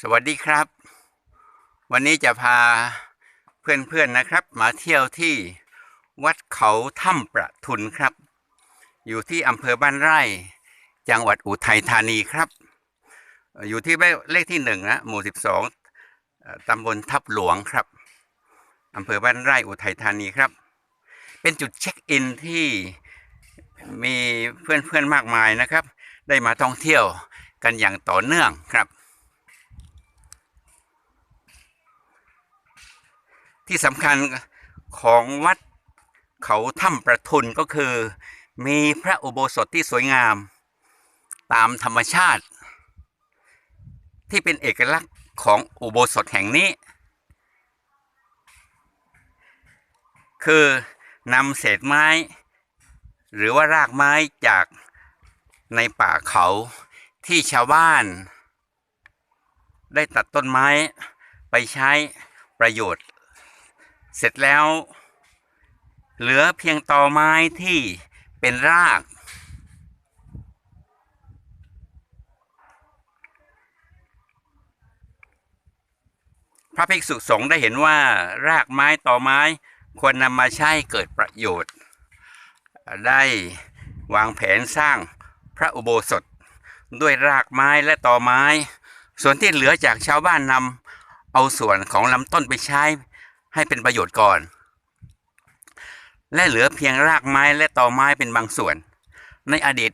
สวัสดีครับ วันนี้จะพาเพื่อนๆนะครับ มาเที่ยวที่วัดเขาถ้ำประทุนครับ อยู่ที่อำเภอบ้านไร่ จังหวัดอุทัยธานีครับ อยู่ที่เลขที่หนึ่งนะหมู่สิบสองตำบลทับหลวงครับอำเภอบ้านไร่อุทัยธานีครับ เป็นจุดเช็คอินที่มีเพื่อนๆมากมายนะครับ ได้มาท่องเที่ยวกันอย่างต่อเนื่องครับ ที่สำคัญของวัดเขาถ้ำประทุนก็คือ มีพระอุโบสถที่สวยงาม ตามธรรมชาติ ที่เป็นเอกลักษณ์ของอุโบสถแห่งนี้ คือนำเศษไม้ หรือว่ารากไม้จากในป่าเขาที่ชาวบ้าน ได้ตัดต้นไม้ไปใช้ประโยชน์ เสร็จแล้ว เหลือเพียงตอไม้ที่เป็นราก พระภิกษุสงฆ์ได้เห็นว่ารากไม้ตอไม้ควรนำมาใช้เกิดประโยชน์ ได้วางแผนสร้างพระอุโบสถด้วยรากไม้และตอไม้ ส่วนที่เหลือจากชาวบ้านนำเอาส่วนของลำต้นไปใช้ ให้เป็นประโยชน์ก่อน และเหลือเพียงรากไม้และตอไม้เป็นบางส่วน ในอดีต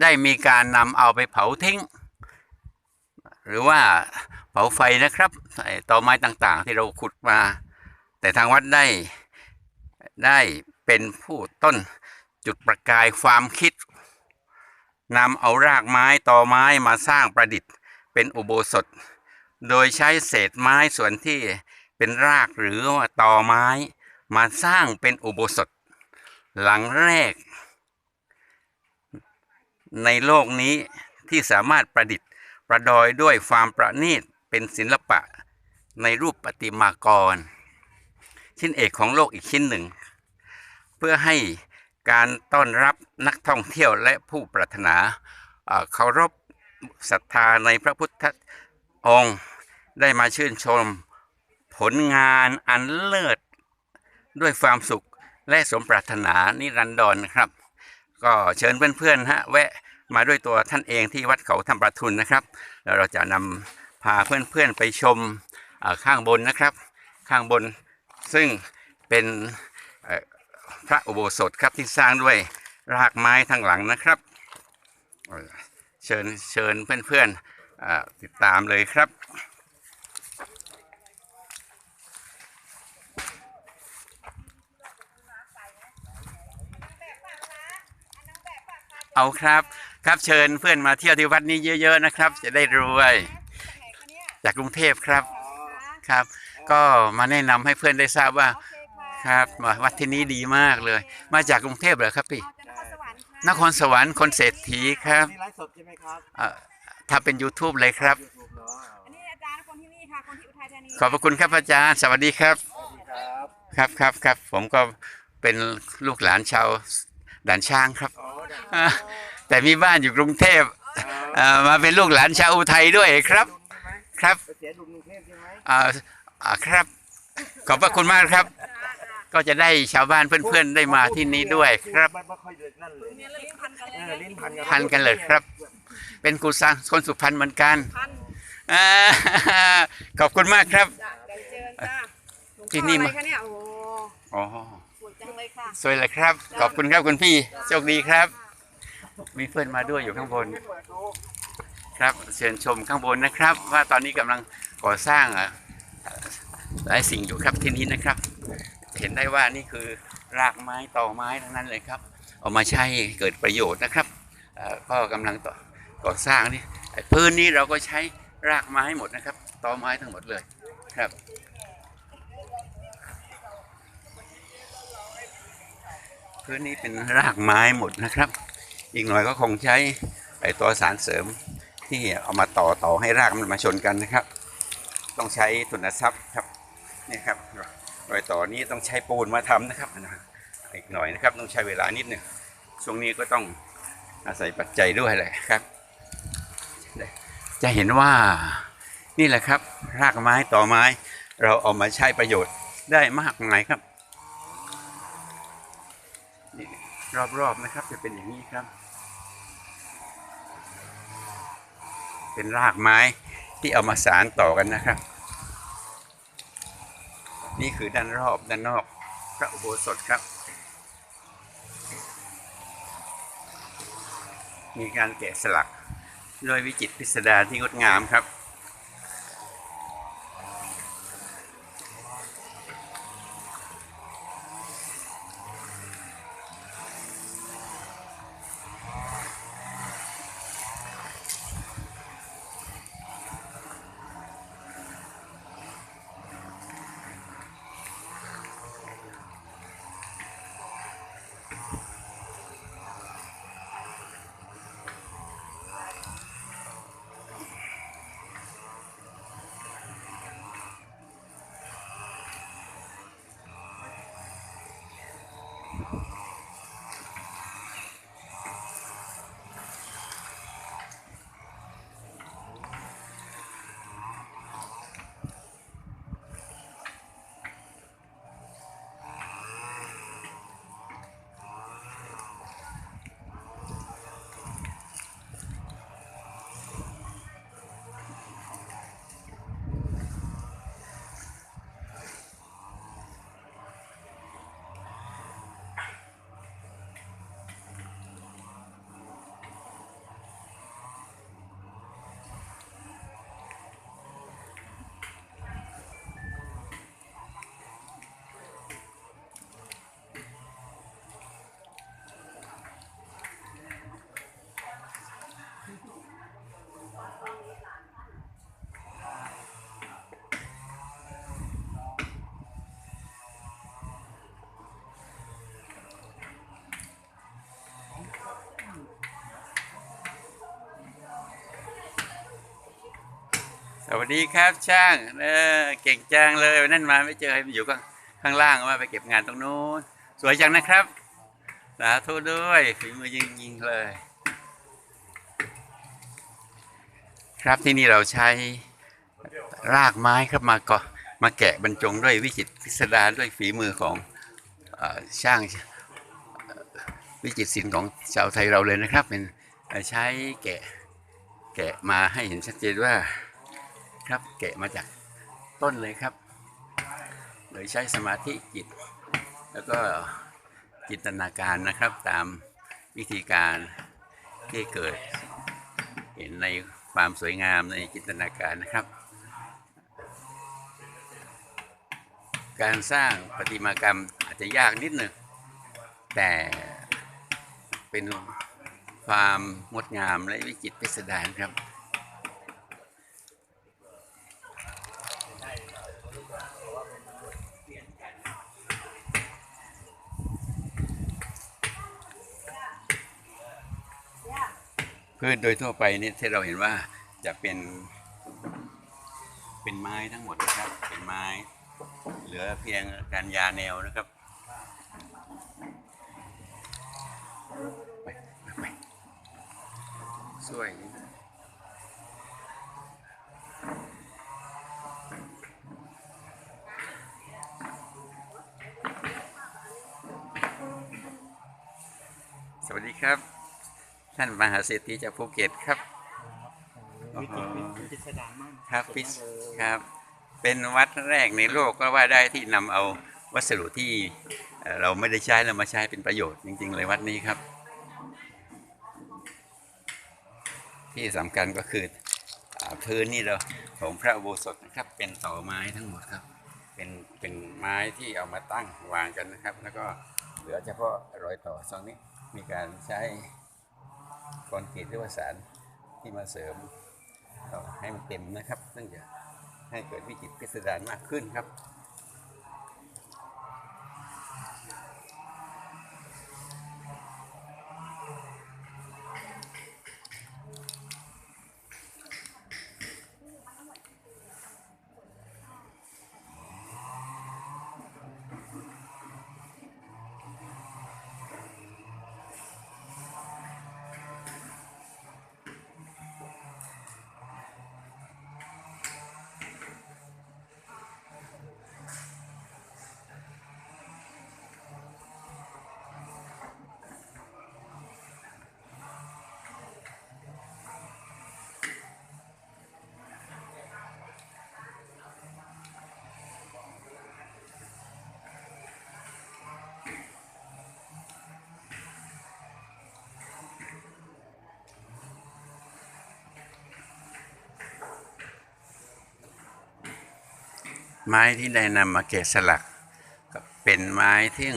ได้มีการนำเอาไปเผาทิ้ง หรือว่าเผาไฟนะครับตอไม้ต่างๆ ที่เราขุดมา แต่ทางวัดได้ได้เป็นผู้ต้นจุดประกายความคิดนำเอารากไม้ตอไม้มาสร้างประดิษฐ์ เป็นอุโบสถ โดยใช้เศษไม้ส่วนที่ เป็นรากหรือว่าต่อไม้มาสร้างเป็นอุโบสถ หลังแรก ในโลกนี้ที่สามารถประดิษฐ์ประดอยด้วยความประณีตเป็นศิลปะในรูปประติมากร ชิ้นเอกของโลกอีกชิ้นหนึ่ง เพื่อให้การต้อนรับนักท่องเที่ยวและผู้ปรารถนาเคารพศรัทธาในพระพุทธองค์ได้มาชื่นชม ผลงานอันเลิศด้วยความสุขและสมปรารถนานิรันดรนนะครับ ก็เชิญเพื่อนๆฮะแวะมาด้วยตัวท่านเองที่วัดเขาธรรมประทุนนะครับ แล้วเราจะนำพาเพื่อนๆไปชมข้างบนนะครับ ข้างบนซึ่งเป็นพระอุโบสถครับที่สร้างด้วยรากไม้ทางหลังนะครับ เชิญเชิญเพื่อนๆติดตามเลยครับ เอาครับ ครับเชิญเพื่อนมาเที่ยวที่วัดนี้เยอะ ๆนะครับ จะได้รวยจากกรุงเทพครับครับ ก็มาแนะนำให้เพื่อนได้ทราบว่าโอเคค่ะครับวัดที่นี้ดีมากเลย มาจากกรุงเทพเหรอครับพี่นครสวรรค์ค่ะนครสวรรค์คนเศรษฐีครับนี่ไลฟ์สดใช่ไหมครับเอ่อถ้าเป็น YouTube เลยครับยูทูบเนาะอันนี้อาจารย์คนที่นี่ค่ะคนที่อุทัยธานีขอบพระคุณครับอาจารย์ สวัสดีครับ ครับครับครับครับผมก็เป็นลูกหลานชาวด่านช้างครับอ๋อได้อ่า แต่มีบ้านอยู่กรุงเทพเอ่อมาเป็นลูกหลานชาวอุทัยด้วยครับดุลใช่ไหมครับไปเสียดุลกรุงเทพใช่ไหมอ่าอ่าครับ ขอบพระคุณมากครับ ก็จะได้ชาวบ้านเพื่อนๆได้มาที่นี้ด้วยครับไม่ไม่ค่อยเดือดนั่นเลยเนี่ยลิ้นพันกันเลยเออลิ้นพันกันพันกันเลยครับ เป็นกุศลคนสุพรรณเหมือนกันพันอ่าขอบคุณมากครับจ้ะเดี๋ยวเจอจ้าหลวงพ่อที่นี่อะไรมาคะเนี่ยโอ้อ๋อสวยจังเลยค่ะสวยเลยครับ ขอบคุณครับคุณพี่โชคดีครับ มีเพื่อนมาด้วยอยู่ข้างบน ครับเชิญชมข้างบนนะครับ ว่าตอนนี้กำลังก่อสร้างอะหลายสิ่งอยู่ครับที่นี้นะครับ เห็นได้ว่านี่คือรากไม้ต่อไม้ทั้งนั้นเลยครับ เอามาใช้เกิดประโยชน์นะครับเอ่อก็กำลังต่อก่อสร้างนี่ไอ้พื้นนี้เราก็ใช้รากไม้หมดนะครับต่อไม้ทั้งหมดเลยครับ พื้นนี้เป็นรากไม้หมดนะครับ อีกหน่อยก็คงใช้ไอตัวสารเสริมที่เอามาต่อต่อให้รากมันมาชนกันนะครับ ต้องใช้ทุนทรัพย์ครับนี่ครับรอยต่อนี้ต้องใช้ปูนมาทำนะครับอีกหน่อยนะครับต้องใช้เวลานิดหนึ่งช่วงนี้ก็ต้องอาศัยปัจจัยด้วยเลยครับ จะเห็นว่านี่แหละครับรากไม้ต่อไม้ เราเอามาใช้ประโยชน์ได้มากมายครับ รอบๆนะครับ จะเป็นอย่างนี้ครับ เป็นรากไม้ที่เอามาสารต่อกันนะครับ นี่คือด้านรอบด้านนอกพระอุโบสถครับ มีการแกะสลัก ด้วยวิจิตรพิสดารที่งดงามครับ สวัสดีครับช่างเออเก่งจังเลยนั่นมาไม่เจอมันอยู่ข้างข้างล่างว่าไปเก็บงานตรงนู้นสวยจังนะครับสาธุด้วยฝีมือยิงยิงเลย ครับที่นี่เราใช้รากไม้ครับมาก็มาแกะบรรจงด้วยวิจิตพิสดารด้วยฝีมือของอช่างวิจิตศิลป์ของชาวไทยเราเลยนะครับ เป็นใช้แกะแกะมาให้เห็นชัดเจนว่า ครับ แกะมาจากต้นเลยครับ โดยใช้สมาธิจิต แล้วก็จินตนาการนะครับตามวิธีการที่เกิด เห็นในความสวยงามในจินตนาการนะครับ การสร้างประติมากรรมอาจจะยากนิดหนึ่งแต่เป็นความงดงามและวิจิตรพิสดารครับ พืชโดยทั่วไปนี่ที่เราเห็นว่าจะเป็น เป็นไม้ทั้งหมดนะครับ เป็นไม้ เหลือเพียงการยาแนวนะครับไปไปไปสวยสวัสดีครับ ท่านมหาเศรษฐีจากภูเก็ตครับวิจิตรวิจิตรสดารมากครับพิสครับ เป็นวัดแรกในโลกก็ว่าได้ที่นำเอาวัสดุที่เอ่อเราไม่ได้ใช้แล้วมาใช้เป็นประโยชน์จริงๆเลยวัดนี้ครับ ที่สำคัญก็คืออาพื้นนี่เราของพระอุโบสถนะครับ เป็นต่อไม้ทั้งหมดครับ เป็นเป็นไม้ที่เอามาตั้งวางกันนะครับ แล้วก็เหลือเฉพาะรอยต่อตรงนี้มีการใช้ คอนกรีตหรือว่าสารที่มาเสริมให้มันเต็มนะครับซึ่งจะให้เกิดวิจิตรพิสดารมากขึ้นครับ ไม้ที่ได้นำมาแกะสลักเป็นไม้ที่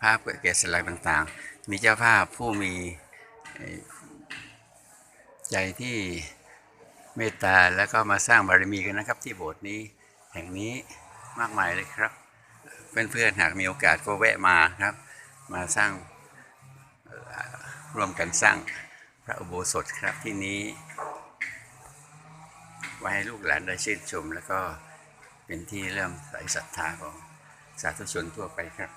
ภาพแกะสลักต่างๆ มีเจ้าภาพผู้มีใจที่เมตตาแล้วก็มาสร้างบารมีกันนะครับ ที่โบสถ์นี้แห่งนี้มากมายเลยครับ เพื่อนๆหากมีโอกาสก็แวะมาครับ มาสร้างร่วมกันสร้างพระอุโบสถครับที่นี้ ไว้ให้ลูกหลานได้ชื่นชม แล้วก็เป็นที่เริ่มใส่ศรัทธาของสาธุชนทั่วไปครับ